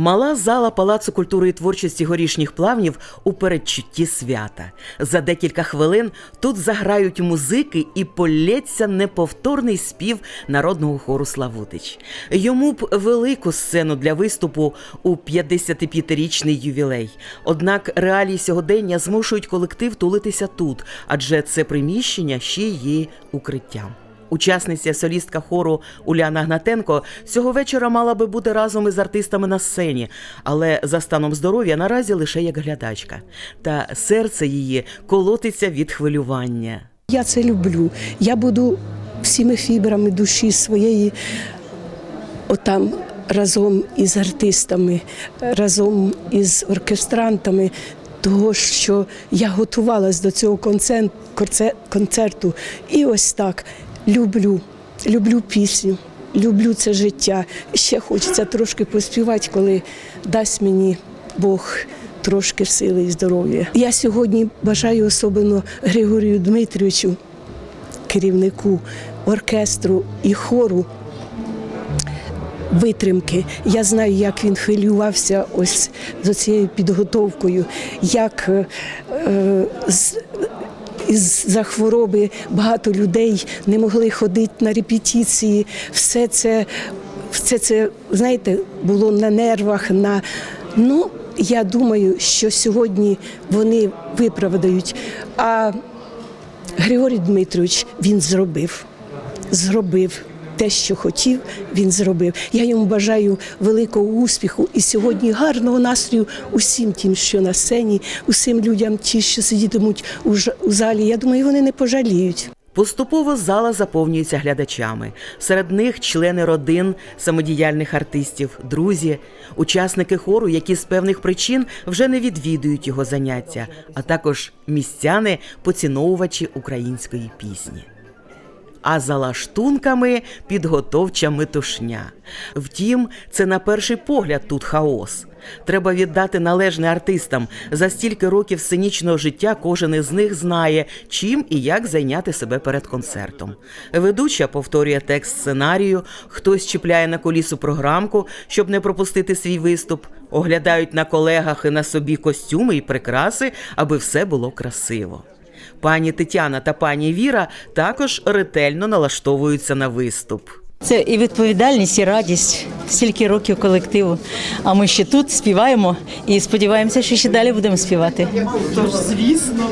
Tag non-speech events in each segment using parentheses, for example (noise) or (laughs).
Мала зала Палацу культури і творчості горішніх плавнів у передчутті свята. За декілька хвилин тут заграють музики і полється неповторний спів народного хору Славутич. Йому б велику сцену для виступу у 55-річний ювілей. Однак реалії сьогодення змушують колектив тулитися тут, адже це приміщення ще є укриттям. Учасниця солістка хору Уляна Гнатенко цього вечора мала би бути разом із артистами на сцені, але за станом здоров'я наразі лише як глядачка. Та серце її колотиться від хвилювання. Я це люблю. Я буду всіми фібрами душі своєї отам разом із артистами, разом із оркестрантами. Того, що я готувалась до цього концен- концерту, і ось так люблю, люблю пісню, люблю це життя. Ще хочеться трошки поспівати, коли дасть мені Бог трошки сили і здоров'я. Я сьогодні бажаю особливо Григорію Дмитрійовичу, керівнику оркестру і хору. Витримки. Я знаю, як він хвилювався ось з цією підготовкою, як е, е, з, із-за хвороби багато людей не могли ходити на репетиції. Все це, все це, знаєте, було на нервах. На... Ну, я думаю, що сьогодні вони виправдають. А Григорій Дмитрович він зробив. Зробив те, що хотів, він зробив. Я йому бажаю великого успіху і сьогодні гарного настрою усім тим, що на сцені, усім людям, ті, що сидітимуть у, залі. Я думаю, вони не пожаліють. Поступово зала заповнюється глядачами. Серед них члени родин самодіяльних артистів, друзі, учасники хору, які з певних причин вже не відвідують його заняття, а також містяни, поціновувачі української пісні. А за лаштунками підготовча метушня. Втім, це на перший погляд тут хаос. Треба віддати належне артистам. За стільки років сценічного життя кожен із них знає, чим і як зайняти себе перед концертом. Ведуча повторює текст сценарію, хтось чіпляє на колісу програмку, щоб не пропустити свій виступ. Оглядають на колегах і на собі костюми і прикраси, аби все було красиво. Пані Тетяна та пані Віра також ретельно налаштовуються на виступ. Це і відповідальність, і радість стільки років колективу. А ми ще тут співаємо і сподіваємося, що ще далі будемо співати. Тож, звісно,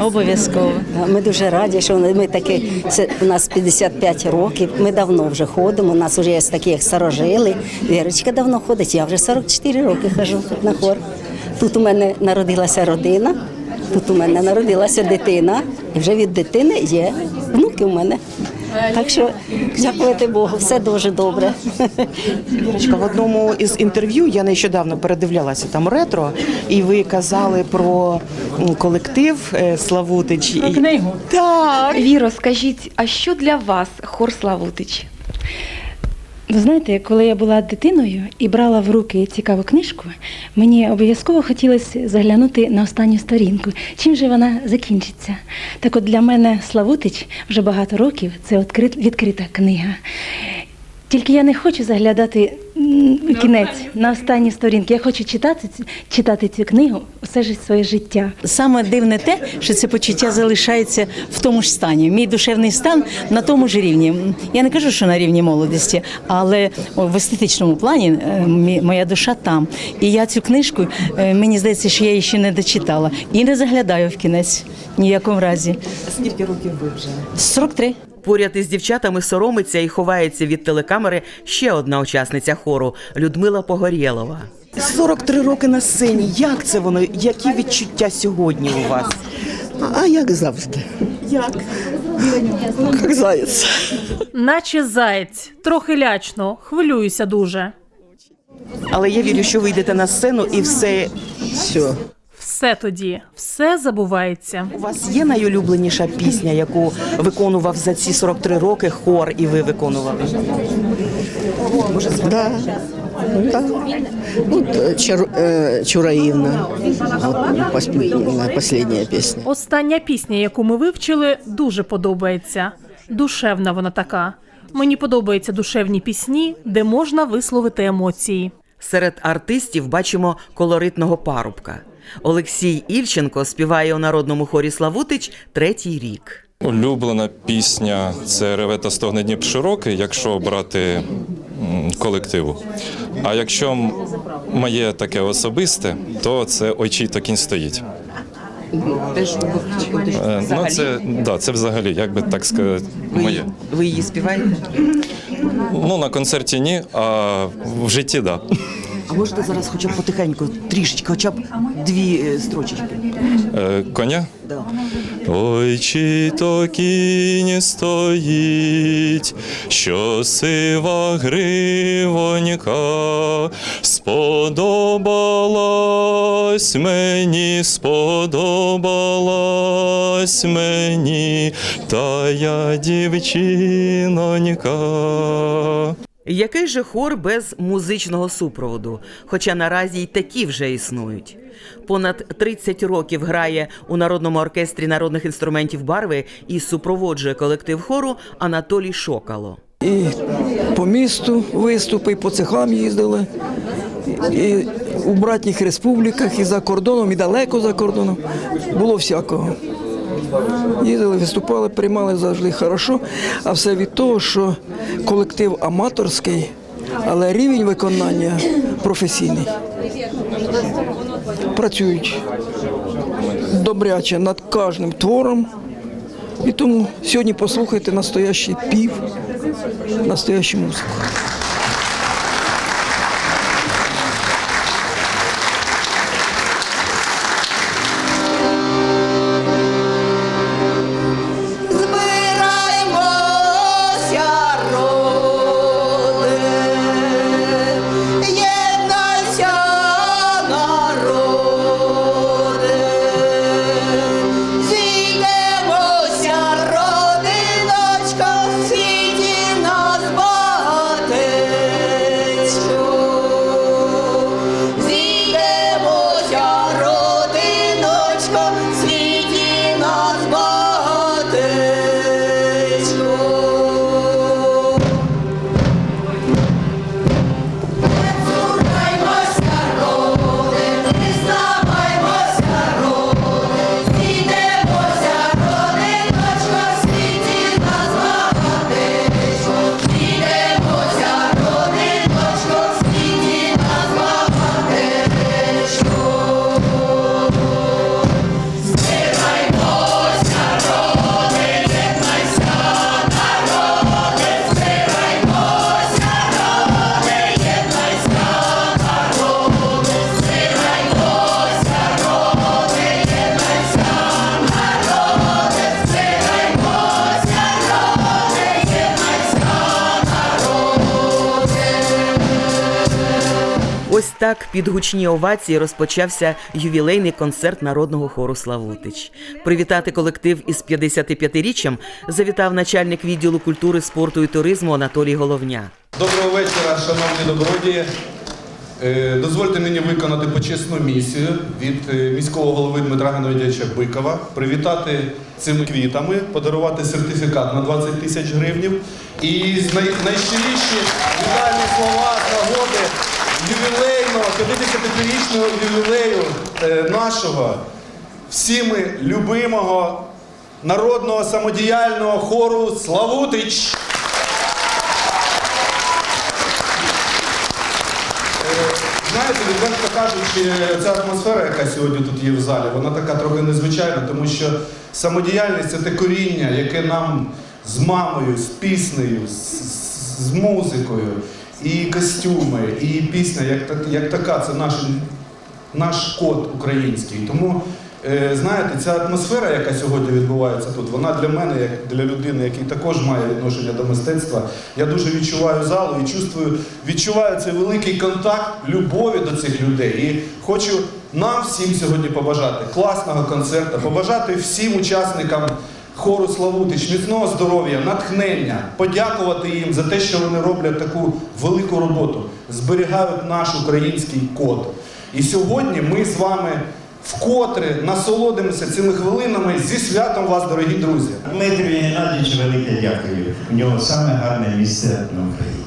обов'язково. Ми дуже раді, що ми такі, це у нас 55 років. Ми давно вже ходимо. У нас вже є такі, як старожили. Вірочка давно ходить. Я вже 44 роки хожу на хор. Тут у мене народилася родина, тут у мене народилася дитина, і вже від дитини є внуки у мене. Так що дякувати Богу, все дуже добре. Вірочка, в одному із інтерв'ю я нещодавно передивлялася там ретро, і ви казали про колектив е, Славутич. Про І- книгу. Так. Віро, скажіть, а що для вас хор Славутич? Ви знаєте, коли я була дитиною і брала в руки цікаву книжку, мені обов'язково хотілося заглянути на останню сторінку. Чим же вона закінчиться? Так от для мене Славутич вже багато років це відкрита книга. Тільки я не хочу заглядати кінець на останні сторінки. Я хочу читати, ці- читати цю книгу все ж своє життя. Саме дивне те, що це почуття залишається в тому ж стані. Мій душевний стан на тому ж рівні. Я не кажу, що на рівні молодості, але в естетичному плані е, мі- моя душа там. І я цю книжку, е, мені здається, що я її ще не дочитала. І не заглядаю в кінець ніякому разі. Скільки років ви вже? 43. Поряд із дівчатами соромиться і ховається від телекамери ще одна учасниця хору Людмила Погорєлова. 43 роки на сцені. Як це воно? Які відчуття сьогодні у вас? А як завжди. Як? Як заяць. Наче заєць, трохи лячно, хвилююся дуже. Але я вірю, що ви йдете на сцену і все. Все. Все тоді, все забувається. У вас є найулюбленіша пісня, яку виконував за ці 43 роки хор, і ви виконували? Да. Да. Вот э, Чар, э, Чураївна. Вот, пос- последняя. Остання пісня, яку ми вивчили, дуже подобається. Душевна вона така. Мені подобаються душевні пісні, де можна висловити емоції. Серед артистів бачимо колоритного парубка. Олексій Ільченко співає у народному хорі Славутич третій рік. Улюблена пісня це Реве та стогне Дніп широкий, якщо брати колективу. А якщо моє таке особисте, то це Ой чий то кінь стоїть. Теж Е, Ну це да, це взагалі, як би так сказати, моє. ви її співаєте? Ну на концерті ні, а в житті да. А можете зараз хоча б потихеньку, трішечки, хоча б дві е, строчечки. Е, Коня. Да. Ой, чи то кінь стоїть, що сива гривонька, сподобалась мені, сподобалась мені, та я дівчинонька. Який же хор без музичного супроводу? Хоча наразі й такі вже існують. Понад 30 років грає у народному оркестрі народних інструментів барви і супроводжує колектив хору Анатолій Шокало. І по місту виступи, і по цехам їздили, і у братніх республіках, і за кордоном, і далеко за кордоном. Було всякого. Їздили, виступали, приймали завжди хорошо, а все від того, що колектив аматорський, але рівень виконання професійний. Працюють добряче над кожним твором. І тому сьогодні послухайте настоящий пів, настоящу музику. Так під гучні овації розпочався ювілейний концерт народного хору Славутич. Привітати колектив із 55-річчям завітав начальник відділу культури, спорту і туризму Анатолій Головня. Доброго вечора, шановні добродії. Е, Дозвольте мені виконати почесну місію від е, міського голови Дмитра Геннадійовича Бикова, привітати цими квітами, подарувати сертифікат на 20 тисяч гривнів. І найщиріші вітальні слова з нагоди ювілейного, 55-річного ювілею е, нашого всіми любимого народного самодіяльного хору Славутич. Знаєте, відверто кажучи, ця атмосфера, яка сьогодні тут є в залі, вона така трохи незвичайна, тому що самодіяльність це те коріння, яке нам з мамою, з піснею, з- з музикою, і костюми, і пісня, як, як така, це наш, наш код український. Тому е, знаєте, ця атмосфера, яка сьогодні відбувається тут, вона для мене, як для людини, який також має відношення до мистецтва, я дуже відчуваю залу і чувствую, відчуваю цей великий контакт любові до цих людей. І хочу нам всім сьогодні побажати класного концерту, побажати всім учасникам. Хору Славутич, міцного здоров'я, натхнення, подякувати їм за те, що вони роблять таку велику роботу, зберігають наш український код. І сьогодні ми з вами вкотре насолодимося цими хвилинами зі святом вас, дорогі друзі. Дмитрію Геннадійовичу велике дякую. У нього саме гарне місце на Україні.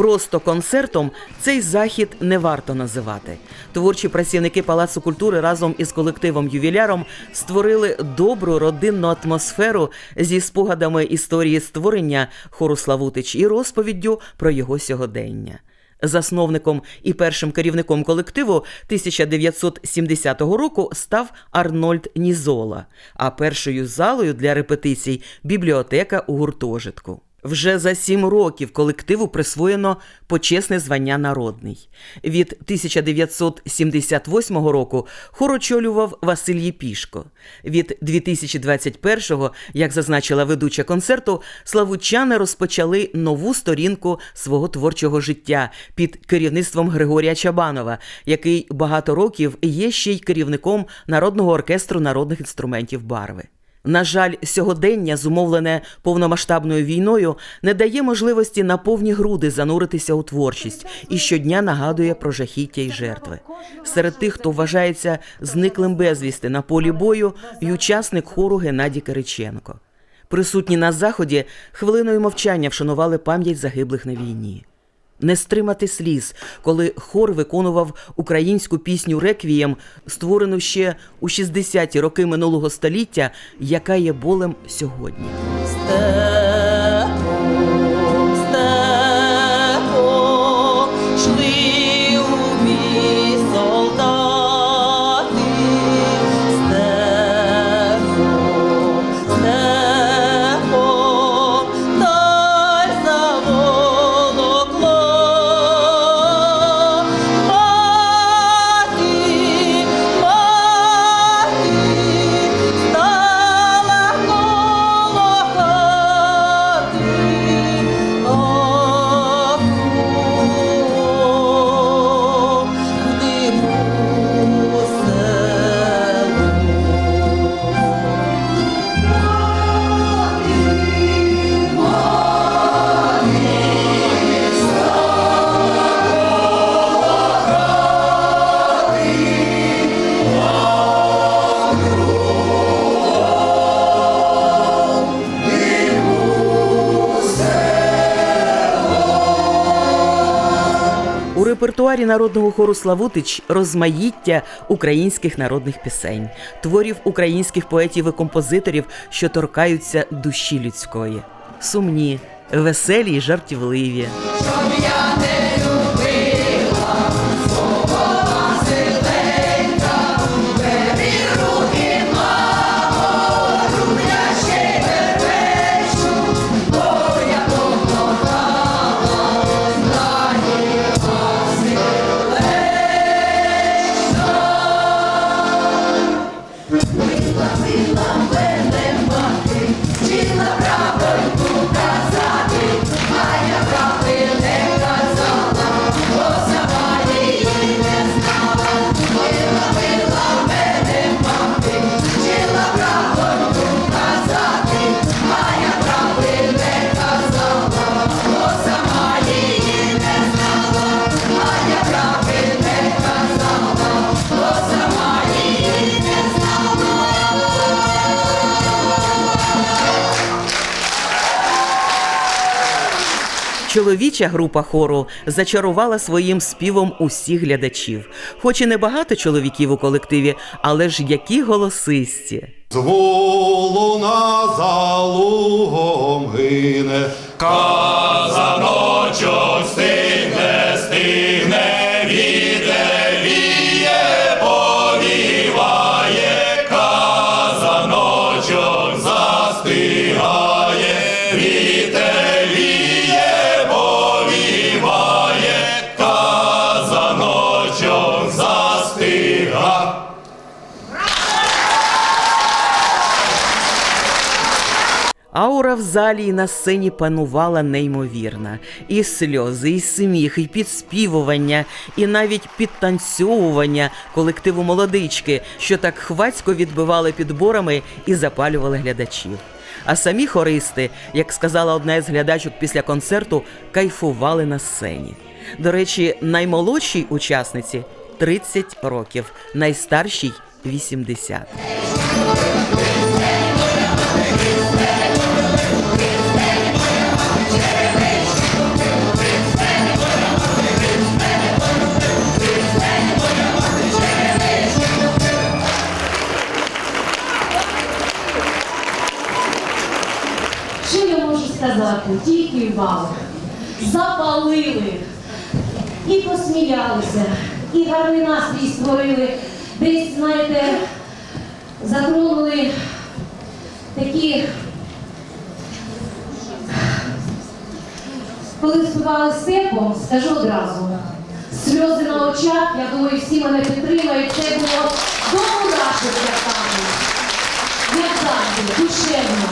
Просто концертом цей захід не варто називати. Творчі працівники Палацу культури разом із колективом ювіляром створили добру родинну атмосферу зі спогадами історії створення хору Славутич і розповіддю про його сьогодення. Засновником і першим керівником колективу 1970 року став Арнольд Нізола, а першою залою для репетицій бібліотека у гуртожитку. Вже за сім років колективу присвоєно почесне звання народний. Від 1978 року хор очолював Василь Єпішко. Від 2021-го, як зазначила ведуча концерту, славутчани розпочали нову сторінку свого творчого життя під керівництвом Григорія Чабанова, який багато років є ще й керівником Народного оркестру народних інструментів барви. На жаль, сьогодення, зумовлене повномасштабною війною, не дає можливості на повні груди зануритися у творчість і щодня нагадує про жахіття й жертви. Серед тих, хто вважається зниклим безвісти на полі бою, й учасник хору Геннадій Кириченко. Присутні на заході хвилиною мовчання вшанували пам'ять загиблих на війні. Не стримати сліз, коли хор виконував українську пісню Реквієм, створену ще у 60-ті роки минулого століття, яка є болем сьогодні. Народного хору Славутич розмаїття українських народних пісень, творів українських поетів і композиторів, що торкаються душі людської, сумні, веселі й жартівливі. Чоловіча група хору зачарувала своїм співом усіх глядачів. Хоч і небагато чоловіків у колективі, але ж які голосисті. Зволуна за лугом гине, казаночок стигне, Аура в залі і на сцені панувала неймовірна. І сльози, і сміх, і підспівування, і навіть підтанцьовування колективу молодички, що так хвацько відбивали підборами і запалювали глядачів. А самі хористи, як сказала одна із глядачок після концерту, кайфували на сцені. До речі, наймолодшій учасниці 30 років, найстаршій 80. Тільки. Запалили і посміялися, і гарний настрій створили. Десь, знаєте, затронули такі, коли співали степом, скажу одразу, сльози на очах, я думаю, всі мене підтримають. Це було до мурашок, як кажуть. Як завжди, душевно,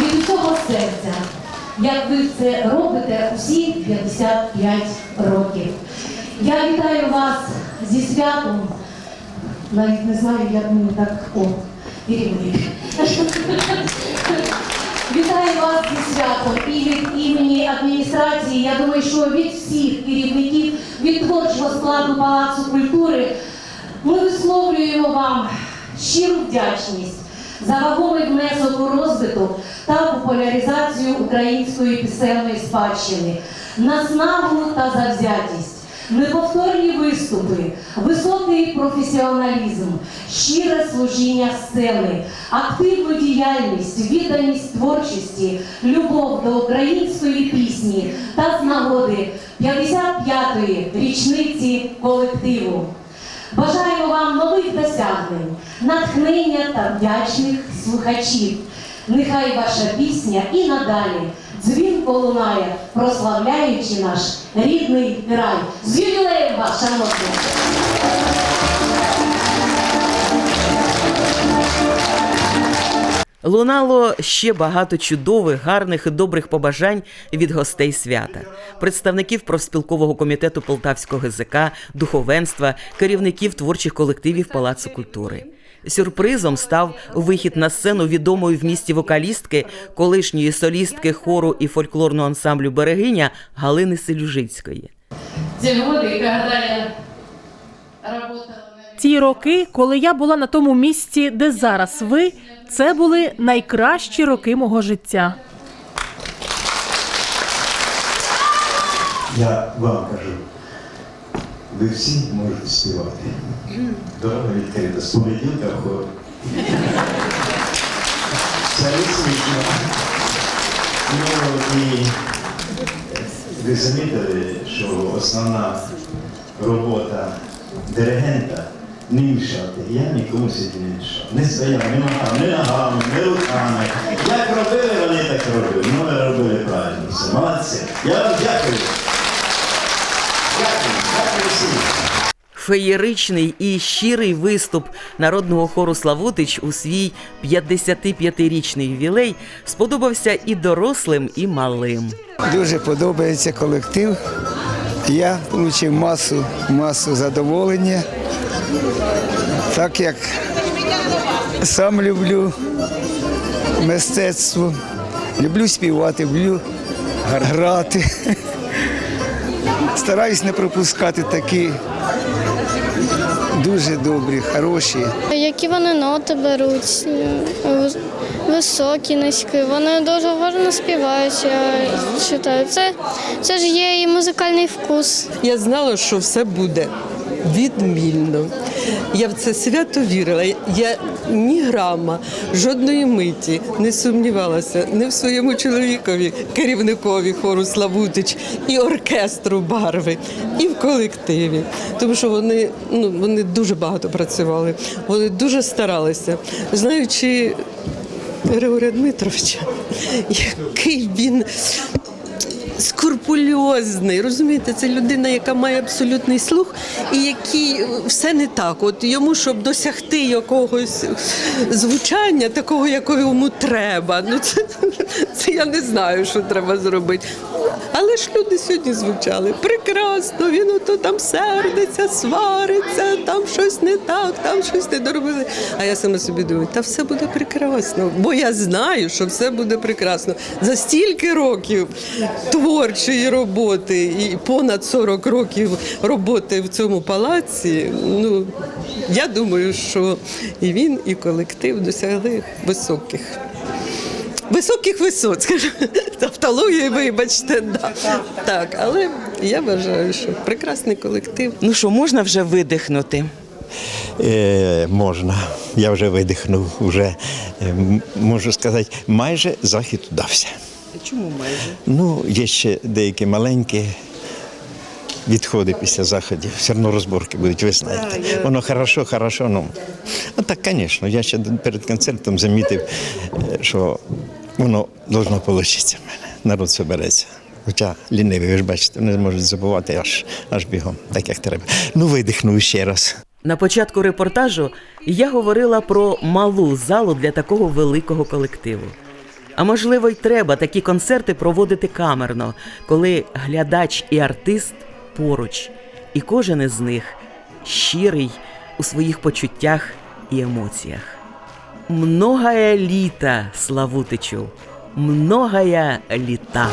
від усього серця, як ви це робите усі 55 років. Я вітаю вас зі святом. Навіть не знаю, як мені так о, вірили. Вітаю вас зі святом і від імені адміністрації. Я думаю, що від всіх керівників, від творчого складу Палацу культури ми висловлюємо вам щиру вдячність за вагомий внесок у розвиток та популяризацію української пісенної спадщини, наснагу та завзятість. Неповторні виступи, високий професіоналізм, щире служіння сцени, активну діяльність, відданість творчості, любов до української пісні та з нагоди 55-ї річниці колективу. Бажаємо вам нових досягнень, натхнення та вдячних слухачів. Нехай ваша пісня і надалі дзвінко лунає, прославляючи наш рідний край. З ювілеєм вас, шановні! Лунало ще багато чудових, гарних і добрих побажань від гостей свята, представників профспілкового комітету Полтавського ГЗК, духовенства, керівників творчих колективів Палацу культури. Сюрпризом став вихід на сцену відомої в місті вокалістки, колишньої солістки хору і фольклорного ансамблю Берегиня Галини Селюжицької. Я работала Ті роки, коли я була на тому місці, де зараз ви, це були найкращі роки мого життя. Я вам кажу, ви всі можете співати. Дорога відкрита. З понеділка в хор. Ну і ви замітили, що основна робота диригента не мішати. Я нікому сьогодні не мішав. Не стояв ні ногами, ні ногами, ні руками. Як робили, вони так робили. Ну, ми робили правильно. Все. Молодці. Я вам дякую. Дякую, дякую всім. Феєричний і щирий виступ народного хору Славутич у свій 55-річний ювілей сподобався і дорослим, і малим. Дуже подобається колектив. Я отримав масу, масу задоволення, так як сам люблю мистецтво, люблю співати, люблю грати. Стараюсь не пропускати такі дуже добрі, хороші. Які вони ноти беруть, високі, низькі, вони дуже гарно співають, я вважаю. Це, це ж є і музикальний вкус. Я знала, що все буде відмінно. Я в це свято вірила. Я ні грама, жодної миті не сумнівалася не в своєму чоловікові, керівникові хору Славутич, і оркестру барви, і в колективі. Тому що вони, ну, вони дуже багато працювали, вони дуже старалися. Знаючи Григорія Дмитровича, який він скрупульозний. Розумієте, це людина, яка має абсолютний слух і який все не так. От йому, щоб досягти якогось звучання, такого, якого йому треба. Ну це, (laughs) це я не знаю, що треба зробити. Але ж люди сьогодні звучали прекрасно. Він ото там сердиться, свариться, там щось не так, там щось не доробили. А я сама собі думаю, та все буде прекрасно, бо я знаю, що все буде прекрасно. За стільки років творчої роботи і понад 40 років роботи в цьому палаці. Ну я думаю, що і він, і колектив досягли високих. Високих висот, (laughs) скажімо, тавтології, вибачте, да. так, але я вважаю, що прекрасний колектив. Ну що, можна вже видихнути? Е, можна. Я вже видихнув, вже е, можу сказати, майже захід удався. Чому майже? Ну, є ще деякі маленькі відходи після заходів. Все одно розборки будуть, ви знаєте. Воно хорошо, хорошо. Ну, а так, звісно, я ще перед концертом замітив, е, що воно должно вийти в мене. Народ собереться. Хоча ліниві, ви ж бачите, не можуть забувати аж, аж бігом, так як треба. Ну, видихнув ще раз. На початку репортажу я говорила про малу залу для такого великого колективу. А можливо, й треба такі концерти проводити камерно, коли глядач і артист поруч, і кожен із них щирий у своїх почуттях і емоціях. Многая літа, Славутичу, многое літа.